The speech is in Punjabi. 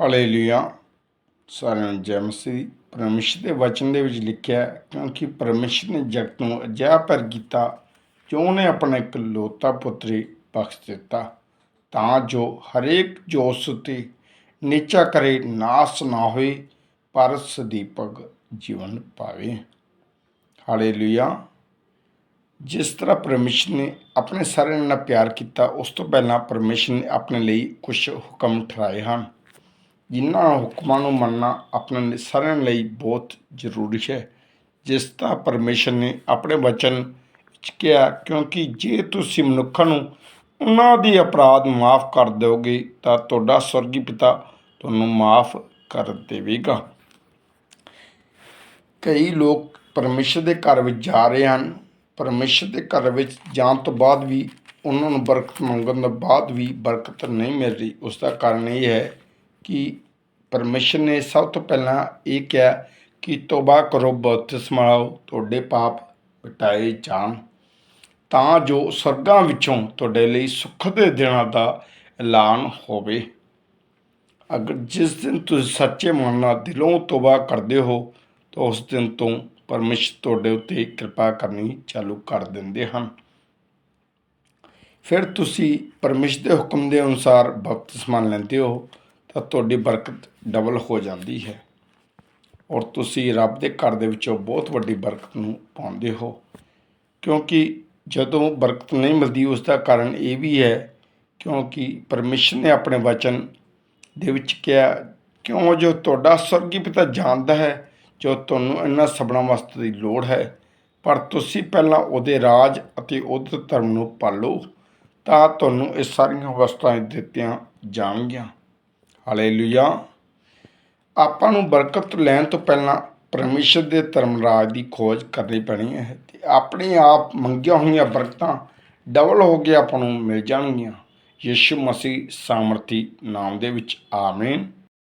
ਹਾਲੇਲੂਇਆ। ਸਾਰਿਆਂ ਨੂੰ ਜੈ ਮਸੀਹ। ਪਰਮੇਸ਼ਰ ਦੇ ਵਚਨ ਦੇ ਵਿੱਚ ਲਿਖਿਆ ਕਿਉਂਕਿ ਪਰਮੇਸ਼ਰ ਨੇ ਜਗਤ ਨੂੰ ਅਜਿਹਾ ਪਿਆਰ ਕੀਤਾ, ਜੋ ਉਹਨੇ ਆਪਣਾ ਇੱਕ ਲੋਤਾ ਪੁੱਤਰੀ ਬਖਸ਼ ਦਿੱਤਾ। ਤਾਂ ਜੋ ਹਰੇਕ ਜੋ ਉਸ ਉਤੇ ਨੀਚਾ ਕਰੇ, ਨਾਸ ਨਾ ਹੋਏ, ਪਰ ਸਦੀਪਕ ਜੀਵਨ ਪਾਵੇ। ਹਾਲੇਲੂਇਆ। ਜਿਸ ਤਰ੍ਹਾਂ ਪਰਮੇਸ਼ਰ ਨੇ ਆਪਣੇ ਸਾਰਿਆਂ ਨਾਲ ਪਿਆਰ ਕੀਤਾ, ਉਸ ਤੋਂ ਪਹਿਲਾਂ ਪਰਮੇਸ਼ਰ ਨੇ ਆਪਣੇ ਲਈ ਕੁਝ ਹੁਕਮ ਠਹਿਰਾਏ ਹਨ। ਜਿਨ੍ਹਾਂ ਹੁਕਮਾਂ ਨੂੰ ਮੰਨਣਾ ਆਪਣੇ ਸਾਰਿਆਂ ਲਈ ਬਹੁਤ ਜ਼ਰੂਰੀ ਹੈ। ਜਿਸ ਦਾ ਪਰਮੇਸ਼ਰ ਨੇ ਆਪਣੇ ਵਚਨ ਵਿੱਚ ਕਿਹਾ, ਕਿਉਂਕਿ ਜੇ ਤੁਸੀਂ ਮਨੁੱਖਾਂ ਨੂੰ ਉਹਨਾਂ ਦੀ ਅਪਰਾਧ ਮਾਫ ਕਰ ਦਿਓਗੇ, ਤਾਂ ਤੁਹਾਡਾ ਸਵਰਗੀ ਪਿਤਾ ਤੁਹਾਨੂੰ ਮਾਫ ਕਰ ਦੇਵੇਗਾ। ਕਈ ਲੋਕ ਪਰਮੇਸ਼ਰ ਦੇ ਘਰ ਵਿੱਚ ਜਾ ਰਹੇ ਹਨ। ਪਰਮੇਸ਼ਰ ਦੇ ਘਰ ਵਿੱਚ ਜਾਣ ਤੋਂ ਬਾਅਦ ਵੀ ਉਹਨਾਂ ਨੂੰ ਬਰਕਤ ਮੰਗਣ ਤੋਂ ਬਾਅਦ ਵੀ ਬਰਕਤ ਨਹੀਂ ਮਿਲ ਰਹੀ। ਉਸ ਦਾ ਕਾਰਨ ਇਹ ਹੈ ਕਿ ਪਰਮੇਸ਼ਰ ਨੇ ਸਭ ਤੋਂ ਪਹਿਲਾਂ ਇਹ ਕਿਹਾ ਕਿ ਤੋਬਾ ਕਰੋ ਬਪਤਿਸਮਾ ਲਓ ਤੁਹਾਡੇ ਪਾਪ ਮਿਟਾਏ ਜਾਣ। ਤਾਂ ਜੋ ਸਰਗਾਂ ਵਿੱਚੋਂ ਤੁਹਾਡੇ ਲਈ ਸੁੱਖ ਦੇ ਦਿਨਾਂ ਦਾ ਐਲਾਨ ਹੋਵੇ। ਅਗਰ ਜਿਸ ਦਿਨ ਤੁਸੀਂ ਸੱਚੇ ਮਨ ਨਾਲ ਦਿਲੋਂ ਤੋਬਾ ਕਰਦੇ ਹੋ, ਤਾਂ ਉਸ ਦਿਨ ਤੋਂ ਪਰਮੇਸ਼ਰ ਤੁਹਾਡੇ ਉੱਤੇ ਕਿਰਪਾ ਕਰਨੀ ਚਾਲੂ ਕਰ ਦਿੰਦੇ ਹਨ। ਫਿਰ ਤੁਸੀਂ ਪਰਮੇਸ਼ਰ ਦੇ ਹੁਕਮ ਦੇ ਅਨੁਸਾਰ ਬਪਤਿਸਮਾ ਲੈਂਦੇ ਹੋ। ਤਾਂ ਤੁਹਾਡੀ ਬਰਕਤ ਡਬਲ ਹੋ ਜਾਂਦੀ ਹੈ। ਔਰ ਤੁਸੀਂ ਰੱਬ ਦੇ ਘਰ ਦੇ ਵਿੱਚੋਂ ਬਹੁਤ ਵੱਡੀ ਬਰਕਤ ਨੂੰ ਪਾਉਂਦੇ ਹੋ। ਕਿਉਂਕਿ ਜਦੋਂ ਬਰਕਤ ਨਹੀਂ ਮਿਲਦੀ, ਉਸ ਦਾ ਕਾਰਨ ਇਹ ਵੀ ਹੈ, ਕਿਉਂਕਿ ਪਰਮੇਸ਼ਰ ਨੇ ਆਪਣੇ ਵਚਨ ਦੇ ਵਿੱਚ ਕਿਹਾ, ਕਿਉਂ ਜੋ ਤੁਹਾਡਾ ਸਵਰਗੀ ਪਿਤਾ ਜਾਣਦਾ ਹੈ, ਜੋ ਤੁਹਾਨੂੰ ਇਹਨਾਂ ਸਭਨਾਂ ਵਾਸਤੇ ਦੀ ਲੋੜ ਹੈ, ਪਰ ਤੁਸੀਂ ਪਹਿਲਾਂ ਉਹਦੇ ਰਾਜ ਅਤੇ ਉਹਦੇ ਧਰਮ ਨੂੰ ਪਾਲੋ, ਤਾਂ ਤੁਹਾਨੂੰ ਇਹ ਸਾਰੀਆਂ ਵਸਤਾਂ ਦਿੱਤੀਆਂ ਜਾਣਗੀਆਂ। ਹਾਲੇਲੂਇਆ ਆਪਾਂ ਨੂੰ ਬਰਕਤ ਲੈਣ ਤੋਂ ਪਹਿਲਾਂ ਪਰਮੇਸ਼ਰ ਦੇ ਧਰਮ ਰਾਜ ਦੀ ਖੋਜ ਕਰਨੀ ਪੈਣੀ ਹੈ ਤੇ ਆਪਣੇ ਆਪ ਮੰਗੀਆਂ ਹੋਈਆਂ ਬਰਕਤਾਂ ਡਬਲ ਹੋ ਕੇ ਆਪਾਂ ਨੂੰ ਮਿਲ ਜਾਣਗੀਆਂ। ਯਿਸੂ ਮਸੀਹ ਸਾਮਰਥੀ ਨਾਮ ਦੇ ਵਿੱਚ, ਆਮੀਨ।